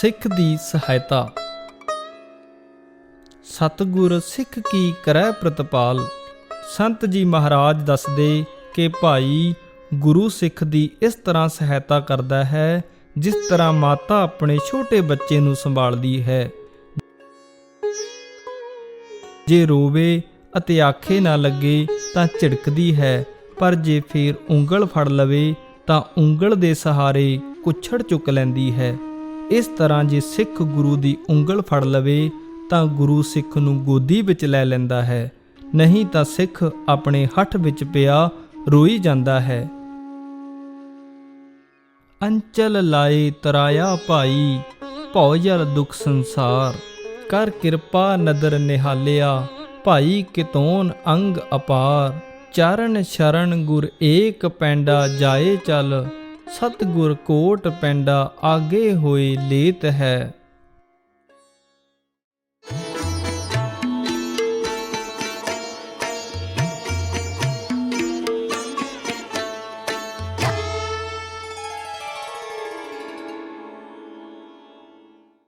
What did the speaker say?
ਸਿੱਖ ਦੀ ਸਹਾਇਤਾ। ਸਤਿਗੁਰ ਸਿੱਖ ਕੀ ਕਰੈ ਪ੍ਰਤਪਾਲ। ਸੰਤ ਜੀ ਮਹਾਰਾਜ ਦੱਸਦੇ ਕਿ ਭਾਈ ਗੁਰੂ ਸਿੱਖ ਦੀ ਇਸ ਤਰ੍ਹਾਂ ਸਹਾਇਤਾ ਕਰਦਾ ਹੈ, ਜਿਸ ਤਰ੍ਹਾਂ ਮਾਤਾ ਆਪਣੇ ਛੋਟੇ ਬੱਚੇ ਨੂੰ ਸੰਭਾਲਦੀ ਹੈ। ਜੇ ਰੋਵੇ ਅਤੇ ਆਖੇ ਨਾ ਲੱਗੇ ਤਾਂ ਝਿੜਕਦੀ ਹੈ, ਪਰ ਜੇ ਫੇਰ ਉਂਗਲ ਫੜ ਲਵੇ ਤਾਂ ਉਂਗਲ ਦੇ ਸਹਾਰੇ ਕੁੱਛੜ ਚੁੱਕ ਲੈਂਦੀ ਹੈ। ਇਸ ਤਰ੍ਹਾਂ ਜੇ ਸਿੱਖ ਗੁਰੂ ਦੀ ਉਂਗਲ ਫੜ ਲਵੇ, ਤਾਂ ਗੁਰੂ ਸਿੱਖ ਨੂੰ ਗੋਦੀ ਵਿੱਚ ਲੈ ਲੈਂਦਾ ਹੈ। ਨਹੀਂ ਤਾਂ ਸਿੱਖ ਆਪਣੇ ਹੱਥ ਵਿੱਚ ਪਿਆ ਰੋਈ ਜਾਂਦਾ ਹੈ। ਅੰਚਲ ਲਾਏ ਤਰਾਇਆ ਭਾਈ, ਭਉ ਜਲ ਦੁਖ ਸੰਸਾਰ। ਕਰ ਕਿਰਪਾ ਨਦਰ ਨਿਹਾਲਿਆ, ਭਾਈ ਕਿਤੋਨ ਅੰਗ ਅਪਾਰ। ਚਰਨ ਸ਼ਰਨ ਗੁਰ ਏਕ ਪੈਂਡਾ ਜਾਏ ਚੱਲ ਸਤਿਗੁਰ ਕੋਟ ਪੈਂਡਾ ਆਗੇ ਹੋਏ ਲੇਤ ਹੈ।